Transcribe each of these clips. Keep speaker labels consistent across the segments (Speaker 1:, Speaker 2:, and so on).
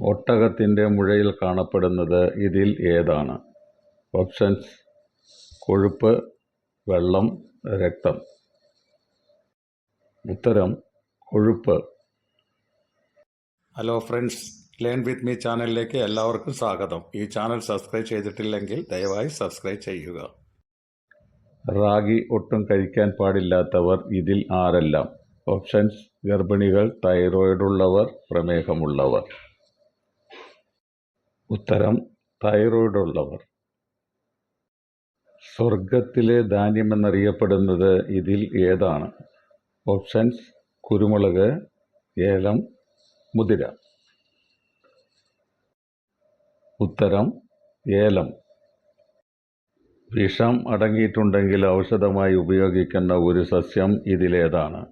Speaker 1: ഒട്ടകത്തിന്റെ മുഴയിൽ കാണപ്പെടുന്നത് ഇതിൽ ഏതാണ്? ഓപ്ഷൻസ് കൊഴുപ്പ്, വെള്ളം, രക്തം. ഉത്തരം കൊഴുപ്പ്.
Speaker 2: Hello friends learn with me ചാനലിലേക്ക് എല്ലാവർക്കും സ്വാഗതം ഈ ചാനൽ സബ്സ്ക്രൈബ് ചെയ്തിട്ടില്ലെങ്കിൽ ദയവായി സബ്സ്ക്രൈബ് ചെയ്യുക
Speaker 1: റാഗി ഒട്ടും കഴിക്കാൻ പാടില്ലാത്തവർ ഇതിൽ ആരെല്ലാം? ഓപ്ഷൻസ് ഗർഭിണികൾ, തൈറോയിഡുള്ളവർ പ്രമേഹമുള്ളവർ. ഉത്തരം തൈറോയ്ഡുള്ളവർ. സ്വർഗത്തിലെ ധാന്യമെന്നറിയപ്പെടുന്നത് ഇതിൽ ഏതാണ്? ഓപ്ഷൻസ് കുരുമുളക്, ഏലം, മുതിര. ഉത്തരം ഏലം. വിഷം അടങ്ങിയിട്ടുണ്ടെങ്കിൽ ഔഷധമായി ഉപയോഗിക്കുന്ന ഒരു സസ്യം ഇതിലേതാണ്?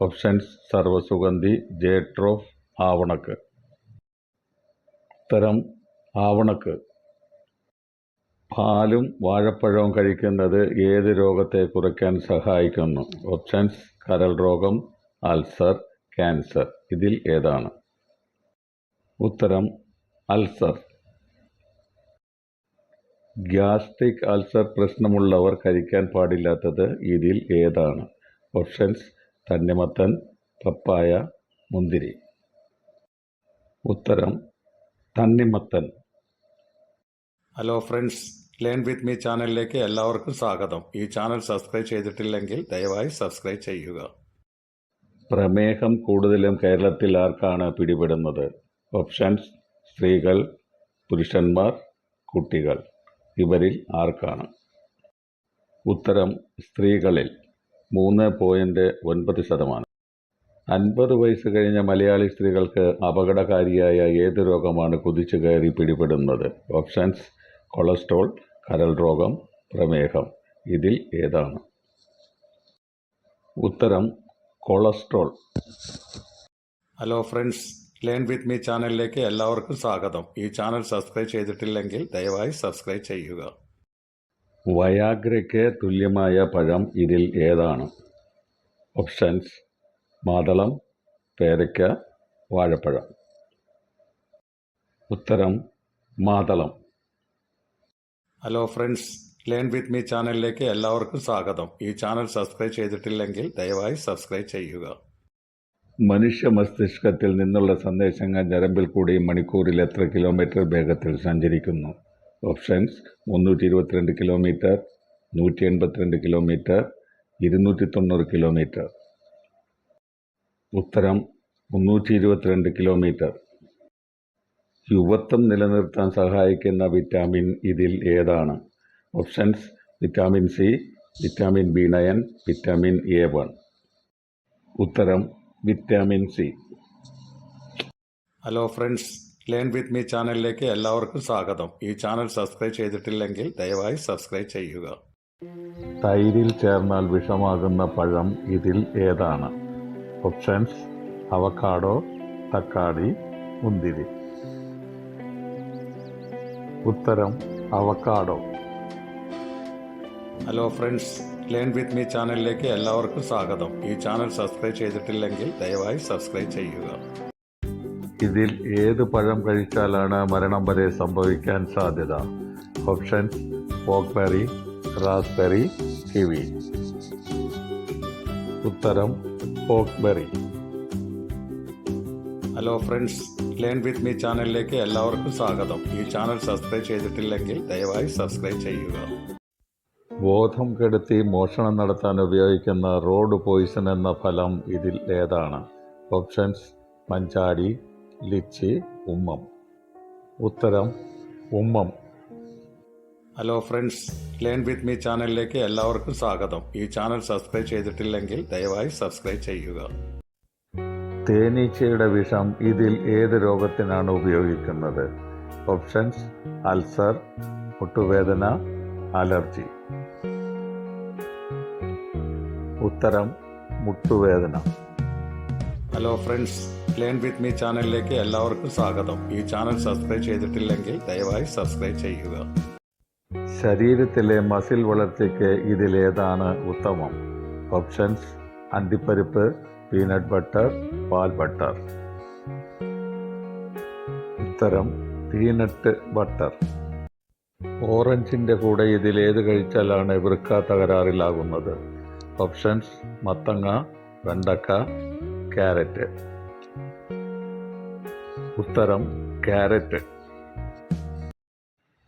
Speaker 1: ഓപ്ഷൻസ് സർവസുഗന്ധി ജേട്രോഫ്, ആവണക്ക്. ഉത്തരം ആവണക്ക്. പാലും വാഴപ്പഴവും കഴിക്കുന്നത് ഏത് രോഗത്തെ കുറയ്ക്കാൻ സഹായിക്കുന്നു? ഓപ്ഷൻസ് കരൾ രോഗം, അൾസർ, ക്യാൻസർ. ഇതിൽ ഏതാണ്? ഉത്തരം അൾസർ. ഗ്യാസ്ട്രിക് അൾസർ പ്രശ്നമുള്ളവർ കഴിക്കാൻ പാടില്ലാത്തത് ഇതിൽ ഏതാണ്? ഓപ്ഷൻസ് തണ്ണിമത്തൻ, പപ്പായ, മുന്തിരി. ഉത്തരം തണ്ണിമത്തൻ.
Speaker 2: Hello friends learn with me ചാനലിലേക്ക് എല്ലാവർക്കും സ്വാഗതം ഈ ചാനൽ സബ്സ്ക്രൈബ് ചെയ്തിട്ടില്ലെങ്കിൽ ദയവായി സബ്സ്ക്രൈബ് ചെയ്യുക
Speaker 1: പ്രമേഹം കൂടുതലും കേരളത്തിൽ ആർക്കാണ് പിടിപെടുന്നത്? ഓപ്ഷൻസ് സ്ത്രീകൾ, പുരുഷന്മാർ, കുട്ടികൾ. ഇവരിൽ ആർക്കാണ്? ഉത്തരം സ്ത്രീകളിൽ. മൂന്ന് പോയിന്റ് ഒൻപത് ശതമാനം. അൻപത് വയസ്സ് കഴിഞ്ഞ മലയാളി സ്ത്രീകൾക്ക് അപകടകാരിയായ ഏത് രോഗമാണ് കുതിച്ചു കയറി പിടിപെടുന്നത്? ഓപ്ഷൻസ് കൊളസ്ട്രോൾ, കരൾ രോഗം, പ്രമേഹം. ഇതിൽ ഏതാണ്? ഉത്തരം cholesterol.
Speaker 2: Hello friends learn with me ചാനലിലേക്ക് എല്ലാവർക്കും സ്വാഗതം ഈ ചാനൽ സബ്സ്ക്രൈബ് ചെയ്തിട്ടില്ലെങ്കിൽ ദയവായി സബ്സ്ക്രൈബ് ചെയ്യുക
Speaker 1: വയാഗ്രയ്ക്ക് തുല്യമായ പഴം ഇതിൽ ഏതാണ്? ഓപ്ഷൻസ് മാതളം, പേരയ്ക്ക, വാഴപ്പഴം. ഉത്തരം മാതളം.
Speaker 2: Hello friends learn with me ചാനലിലേക്ക് എല്ലാവർക്കും സ്വാഗതം ഈ ചാനൽ സബ്സ്ക്രൈബ് ചെയ്തിട്ടില്ലെങ്കിൽ ദയവായി സബ്സ്ക്രൈബ് ചെയ്യുക
Speaker 1: മനുഷ്യ മസ്തിഷ്കത്തിൽ നിന്നുള്ള സന്ദേശങ്ങൾ ഞരമ്പിൽ കൂടി മണിക്കൂറിൽ എത്ര കിലോമീറ്റർ വേഗത്തിൽ സഞ്ചരിക്കുന്നു? ഓപ്ഷൻസ് മുന്നൂറ്റി ഇരുപത്തിരണ്ട് കിലോമീറ്റർ, നൂറ്റി എൺപത്തിരണ്ട് കിലോമീറ്റർ, ഇരുന്നൂറ്റി തൊണ്ണൂറ് കിലോമീറ്റർ. ഉത്തരം മുന്നൂറ്റി ഇരുപത്തിരണ്ട് കിലോമീറ്റർ. യുവത്വം നിലനിർത്താൻ സഹായിക്കുന്ന വിറ്റാമിൻ ഇതിൽ ഏതാണ്? Options vitamin C, vitamin B nine, vitamin A one. ഉത്തരം vitamin C.
Speaker 2: Hello friends learn with me ചാനലിലേക്ക് എല്ലാവർക്കും സ്വാഗതം ഈ ചാനൽ സബ്സ്ക്രൈബ് ചെയ്തിട്ടില്ലെങ്കിൽ ദയവായി സബ്സ്ക്രൈബ് ചെയ്യുക
Speaker 1: തൈരിൽ ചേർന്നാൽ വിഷമാകുന്ന പഴം ഇതിൽ ഏതാണ്? ഓപ്ഷൻസ് അവക്കാഡോ, തക്കാളി, മുന്തിരി. ഉത്തരം avocado.
Speaker 2: Hello friends learn with me ചാനലിലേക്ക് എല്ലാവർക്കും സ്വാഗതം ഈ ചാനൽ സബ്സ്ക്രൈബ് ചെയ്തിട്ടില്ലെങ്കിൽ ദയവായി സബ്സ്ക്രൈബ് ചെയ്യുക
Speaker 1: ഇതിൽ ഏത് പഴം കഴിച്ചാലാണ് മരണം വരെ സംഭവിക്കാൻ സാധ്യത? Options pokeberry raspberry, kiwi. ഉത്തരം pokeberry
Speaker 2: hello friends learn with me ചാനലിലേക്ക് എല്ലാവർക്കും സ്വാഗതം ഈ ചാനൽ സബ്സ്ക്രൈബ് ചെയ്തിട്ടില്ലെങ്കിൽ ദയവായി സബ്സ്ക്രൈബ് ചെയ്യുക
Speaker 1: ബോധം കെടുത്തി മോഷണം നടത്താൻ ഉപയോഗിക്കുന്ന റോഡ് പോയിസൺ എന്ന ഫലം ഇതിൽ ഏതാണ്? ഓപ്ഷൻസ് മഞ്ചാടി, ലിച്ചി, ഉമ്മം. ഉത്തരം ഉമ്മം.
Speaker 2: Hello friends learn with me ചാനലിലേക്ക് എല്ലാവർക്കും സ്വാഗതം ഈ ചാനൽ സബ്സ്ക്രൈബ് ചെയ്തിട്ടില്ലെങ്കിൽ ദയവായി സബ്സ്ക്രൈബ് ചെയ്യുക
Speaker 1: തേനീച്ചയുടെ വിഷം ഇതിൽ ഏത് രോഗത്തിനാണ് ഉപയോഗിക്കുന്നത്? ഓപ്ഷൻസ് അൾസർ, മുട്ടുവേദന, അലർജി. ഉത്തരം മുട്ടുവേദന.
Speaker 2: Hello friends learn with me ചാനലിലേക്ക് എല്ലാവർക്കും സ്വാഗതം ഈ ചാനൽ സബ്സ്ക്രൈബ് ചെയ്തിട്ടില്ലെങ്കിൽ ദയവായി സബ്സ്ക്രൈബ് ചെയ്യുക
Speaker 1: ശരീരത്തിലെ മസിൽ വളർച്ചയ്ക്ക് ഇതിലേതാണ് ഉത്തമം? ഓപ്ഷൻസ് അണ്ടിപ്പരിപ്പ്, പീനട്ട് ബട്ടർ, പാൽ ബട്ടർ. ഉത്തരം പീനട്ട് ബട്ടർ ഓറഞ്ചിന്റെ കൂടെ ഇതിലേത് കഴിച്ചാലാണ് വൃക്ക തകരാറിലാകുന്നത്? ഓപ്ഷൻസ് മത്തങ്ങ വെണ്ടക്ക ക്യാരറ്റ്. ഉത്തരം ക്യാരറ്റ്.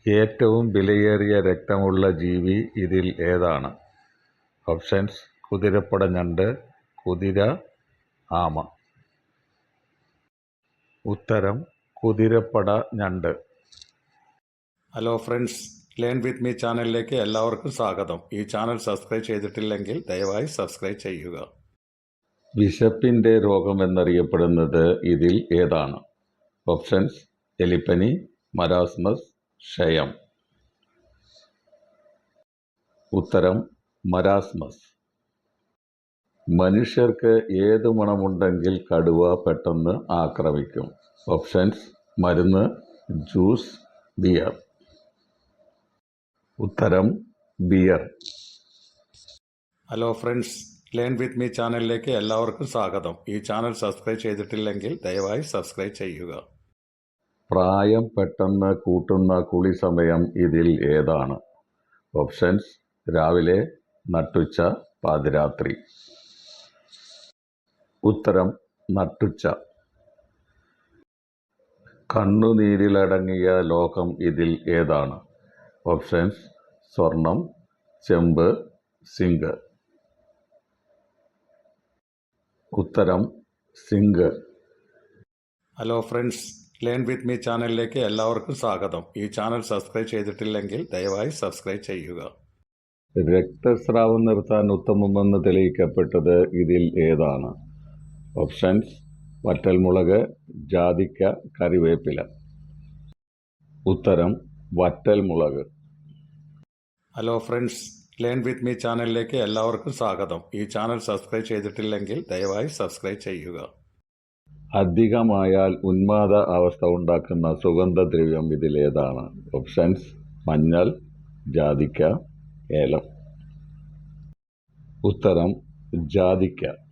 Speaker 1: ഏറ്റവും വിലയേറിയ രക്തമുള്ള ജീവി ഇതിൽ ഏതാണ്? ഓപ്ഷൻസ് കുതിരപ്പടഞ്ഞണ്ട് കുതിര ആമ. ഉത്തരം കുതിരപ്പട ഞണ്ട്.
Speaker 2: Hello friends learn with me ചാനലിലേക്ക് എല്ലാവർക്കും സ്വാഗതം. ഈ ചാനൽ സബ്സ്ക്രൈബ് ചെയ്തിട്ടില്ലെങ്കിൽ ദയവായി സബ്സ്ക്രൈബ് ചെയ്യുക.
Speaker 1: വിശപ്പിന്റെ രോഗം എന്നറിയപ്പെടുന്നത് ഇതിൽ ഏതാണ്? ഓപ്ഷൻസ് എലിപ്പനി മരാസ്മസ് ക്ഷയം. ഉത്തരം മരാസ്മസ്. മനുഷ്യർക്ക് ഏത് മണമുണ്ടെങ്കിൽ കടുവ പെട്ടെന്ന് ആക്രമിക്കും. ഓപ്ഷൻസ് മരുന്ന് ജ്യൂസ് ബിയർ. ഉത്തരം beer.
Speaker 2: Hello friends learn with me ചാനലിലേക്ക് എല്ലാവർക്കും സ്വാഗതം. ഈ ചാനൽ സബ്സ്ക്രൈബ് ചെയ്തിട്ടില്ലെങ്കിൽ ദയവായി സബ്സ്ക്രൈബ് ചെയ്യുക.
Speaker 1: പ്രായം പെട്ടെന്ന് കൂട്ടുന്ന കുളി സമയം ഇതിൽ ഏതാണ്? ഓപ്ഷൻസ് രാവിലെ നട്ടുച്ച പാതിരാത്രി. ഉത്തരം നട്ടുച്ച. കണ്ണുനീരിലടങ്ങിയ ലോകം ഇതിൽ ഏതാണ്? ഓപ്ഷൻസ് സ്വർണം ചെമ്പ് സിങ്ക്. ഉത്തരം zinc.
Speaker 2: Hello friends learn with me ചാനലിലേക്ക് എല്ലാവർക്കും സ്വാഗതം. ഈ ചാനൽ സബ്സ്ക്രൈബ് ചെയ്തിട്ടില്ലെങ്കിൽ ദയവായി സബ്സ്ക്രൈബ് ചെയ്യുക.
Speaker 1: രക്തസ്രാവം നിർത്താൻ ഉത്തമമെന്ന് തെളിയിക്കപ്പെട്ടത് ഇതിൽ ഏതാണ്? ഓപ്ഷൻസ് വറ്റൽമുളക് ജാതിക്ക കറിവേപ്പില. ഉത്തരം വറ്റൽമുളക്.
Speaker 2: Hello friends learn with me ചാനലിലേക്ക് എല്ലാവർക്കും സ്വാഗതം. ഈ ചാനൽ സബ്സ്ക്രൈബ് ചെയ്തിട്ടില്ലെങ്കിൽ ദയവായി സബ്സ്ക്രൈബ് ചെയ്യുക.
Speaker 1: അധികമായാൽ ഉന്മാദ അവസ്ഥ ഉണ്ടാക്കുന്ന സുഗന്ധദ്രവ്യം ഇതിലേതാണ്. ഓപ്ഷൻസ് മഞ്ഞൾ ജാതിക്ക ഏലം. ഉത്തരം ജാതിക്ക.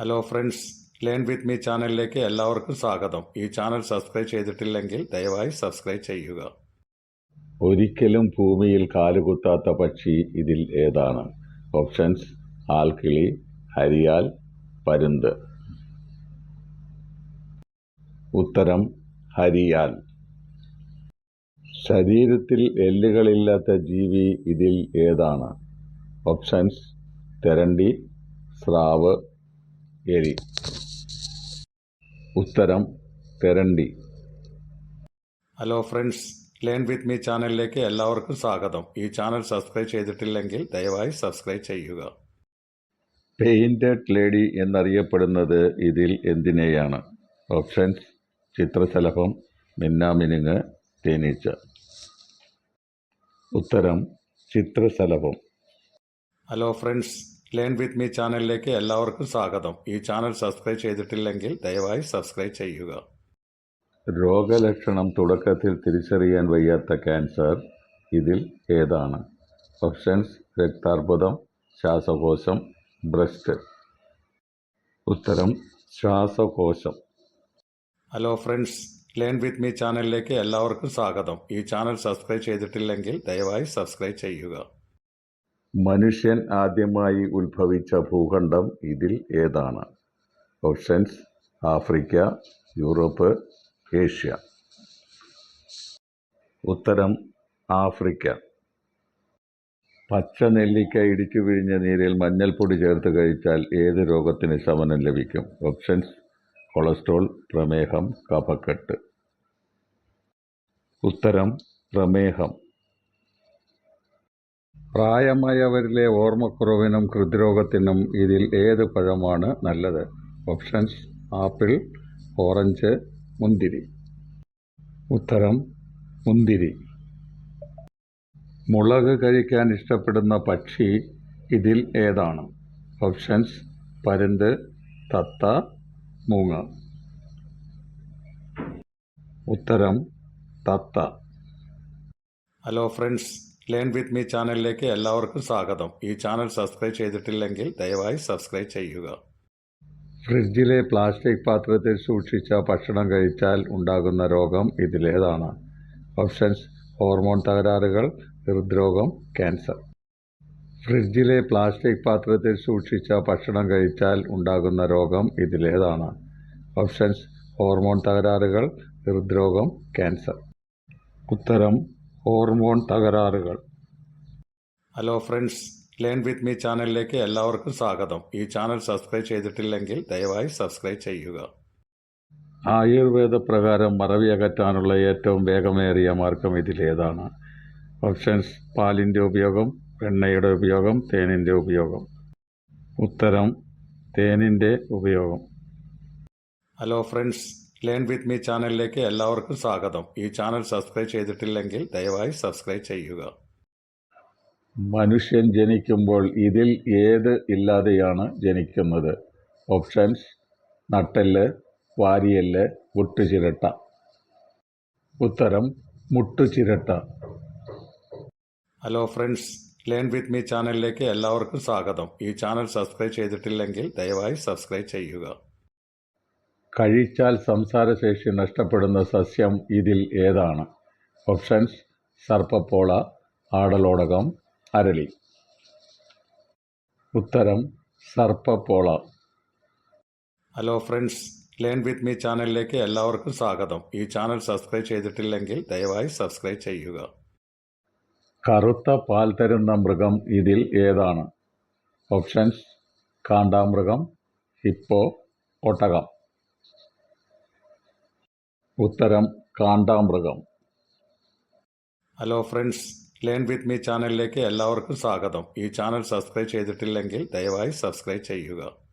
Speaker 2: Hello friends learn with me ചാനലിലേക്ക് എല്ലാവർക്കും സ്വാഗതം. ഈ ചാനൽ സബ്സ്ക്രൈബ് ചെയ്തിട്ടില്ലെങ്കിൽ ദയവായി സബ്സ്ക്രൈബ് ചെയ്യുക.
Speaker 1: ഒരിക്കലും ഭൂമിയിൽ കാലുകുത്താത്ത പക്ഷി ഇതിൽ ഏതാണ്? ഓപ്ഷൻസ് ആൽക്കിളി ഹരിയാൽ പരുന്ത്. ഉത്തരം ഹരിയാൽ. ശരീരത്തിൽ എല്ലുകളില്ലാത്ത ജീവി ഇതിൽ ഏതാണ്? ഓപ്ഷൻസ് തെരണ്ടി സ്രാവ് എലി ഉത്തരം തെരണ്ടി
Speaker 2: hello friends learn with me ചാനലിലേക്ക് എല്ലാവർക്കും സ്വാഗതം. ഈ ചാനൽ സബ്സ്ക്രൈബ് ചെയ്തിട്ടില്ലെങ്കിൽ ദയവായി സബ്സ്ക്രൈബ് ചെയ്യുക.
Speaker 1: പെയിന്റഡ് ലേഡി എന്നറിയപ്പെടുന്നത് ഇതിൽ എന്തിനെയാണ്? ഓപ്ഷൻസ് ചിത്രശലഭം മിന്നാമിനുങ്ങ് തേനീച്ച. ഉത്തരം ചിത്രശലഭം.
Speaker 2: Hello friends learn with me ചാനലിലേക്ക് എല്ലാവർക്കും സ്വാഗതം. ഈ ചാനൽ സബ്സ്ക്രൈബ് ചെയ്തിട്ടില്ലെങ്കിൽ ദയവായി സബ്സ്ക്രൈബ് ചെയ്യുക.
Speaker 1: രോഗലക്ഷണം തുടക്കത്തിൽ തിരിച്ചറിയാൻ വയ്യാത്ത ക്യാൻസർ ഇതിൽ ഏതാണ്? ഓപ്ഷൻസ് രക്താർബുദം ശ്വാസകോശം ബ്രസ്റ്റ്. ഉത്തരം ശ്വാസകോശം.
Speaker 2: Hello friends learn with me ചാനലിലേക്ക് എല്ലാവർക്കും സ്വാഗതം. ഈ ചാനൽ സബ്സ്ക്രൈബ് ചെയ്തിട്ടില്ലെങ്കിൽ ദയവായി സബ്സ്ക്രൈബ് ചെയ്യുക.
Speaker 1: മനുഷ്യൻ ആദ്യമായി ഉത്ഭവിച്ച ഭൂഖണ്ഡം ഇതിൽ ഏതാണ്? Options Africa Europe Asia. ഉത്തരം ആഫ്രിക്ക. പച്ച നെല്ലിക്ക ഇടിച്ചു വിഴിഞ്ഞ നീരിൽ മഞ്ഞൾപ്പൊടി ചേർത്ത് കഴിച്ചാൽ ഏത് രോഗത്തിന് ശമനം ലഭിക്കും? ഓപ്ഷൻസ് കൊളസ്ട്രോൾ പ്രമേഹം കഫക്കെട്ട്. ഉത്തരം പ്രമേഹം. പ്രായമായവരിലെ ഓർമ്മക്കുറവിനും ഹൃദ്രോഗത്തിനും ഇതിൽ ഏത് പഴമാണ് നല്ലത്? ഓപ്ഷൻസ് ആപ്പിൾ ഓറഞ്ച് മുന്തിരി. ഉത്തരം മുന്തിരി. മുളക് കഴിക്കാൻ ഇഷ്ടപ്പെടുന്ന പക്ഷി ഇതിൽ ഏതാണ്? ഓപ്ഷൻസ് പരുന്ത് തത്ത മൂങ്ങ. ഉത്തരം തത്ത.
Speaker 2: Hello friends learn with me ചാനലിലേക്ക് എല്ലാവർക്കും സ്വാഗതം. ഈ ചാനൽ സബ്സ്ക്രൈബ് ചെയ്തിട്ടില്ലെങ്കിൽ ദയവായി സബ്സ്ക്രൈബ് ചെയ്യുക.
Speaker 1: ഫ്രിഡ്ജിലെ പ്ലാസ്റ്റിക് പാത്രത്തിൽ സൂക്ഷിച്ച ഭക്ഷണം കഴിച്ചാൽ ഉണ്ടാകുന്ന രോഗം ഇതിലേതാണ്. ഓപ്ഷൻസ് ഹോർമോൺ തകരാറുകൾ ഹൃദ്രോഗം ക്യാൻസർ ഫ്രിഡ്ജിലെ പ്ലാസ്റ്റിക് പാത്രത്തിൽ സൂക്ഷിച്ച ഭക്ഷണം കഴിച്ചാൽ ഉണ്ടാകുന്ന രോഗം ഇതിലേതാണ്. ഓപ്ഷൻസ് ഹോർമോൺ തകരാറുകൾ ഹൃദ്രോഗം ക്യാൻസർ ഉത്തരം ഹോർമോൺ തകരാറുകൾ.
Speaker 2: Hello friends learn with me ചാനലിലേക്ക് എല്ലാവർക്കും സ്വാഗതം. ഈ ചാനൽ സബ്സ്ക്രൈബ് ചെയ്തിട്ടില്ലെങ്കിൽ ദയവായി സബ്സ്ക്രൈബ് ചെയ്യുക.
Speaker 1: ആയുർവേദ പ്രകാരം മറവി അകറ്റാനുള്ള ഏറ്റവും വേഗമേറിയ മാർഗം ഇതിലേതാണ് ഓപ്ഷൻസ് പാലിന്റെ ഉപയോഗം എണ്ണയുടെ ഉപയോഗം തേനിന്റെ ഉപയോഗം. ഉത്തരം തേനിന്റെ ഉപയോഗം.
Speaker 2: Hello friends learn with me ചാനലിലേക്ക് എല്ലാവർക്കും സ്വാഗതം. ഈ ചാനൽ സബ്സ്ക്രൈബ് ചെയ്തിട്ടില്ലെങ്കിൽ ദയവായി സബ്സ്ക്രൈബ് ചെയ്യുക.
Speaker 1: മനുഷ്യൻ ജനിക്കുമ്പോൾ ഇതിൽ ഏത് ഇല്ലാതെയാണ് ജനിക്കുന്നത്? ഓപ്ഷൻസ് നട്ടെല്ല് വാരിയെല്ല് മുട്ടുചിരട്ട. ഉത്തരം മുട്ടുചിരട്ട.
Speaker 2: Hello friends learn with me ചാനലിലേക്ക് എല്ലാവർക്കും സ്വാഗതം. ഈ ചാനൽ സബ്സ്ക്രൈബ് ചെയ്തിട്ടില്ലെങ്കിൽ ദയവായി സബ്സ്ക്രൈബ് ചെയ്യുക.
Speaker 1: കഴിച്ചാൽ സംസാരശേഷി നഷ്ടപ്പെടുന്ന സസ്യം ഇതിൽ ഏതാണ്? ഓപ്ഷൻസ് സർപ്പപ്പോള ആടലോടകം അരളി. ഉത്തരം സർപ്പപ്പോള.
Speaker 2: Hello friends learn with me ചാനലിലേക്ക് എല്ലാവർക്കും സ്വാഗതം. ഈ ചാനൽ സബ്സ്ക്രൈബ് ചെയ്തിട്ടില്ലെങ്കിൽ ദയവായി സബ്സ്ക്രൈബ് ചെയ്യുക.
Speaker 1: കറുത്ത പാൽ തരുന്ന മൃഗം ഇതിൽ ഏതാണ്? ഓപ്ഷൻസ് കാണ്ടാമൃഗം ഹിപ്പോ ഒട്ടകം. ഉത്തരം കാണ്ടാമൃഗം.
Speaker 2: Hello friends learn with me ചാനലിലേക്ക് എല്ലാവർക്കും സ്വാഗതം. ഈ ചാനൽ സബ്സ്ക്രൈബ് ചെയ്തിട്ടില്ലെങ്കിൽ ദയവായി സബ്സ്ക്രൈബ് ചെയ്യുക.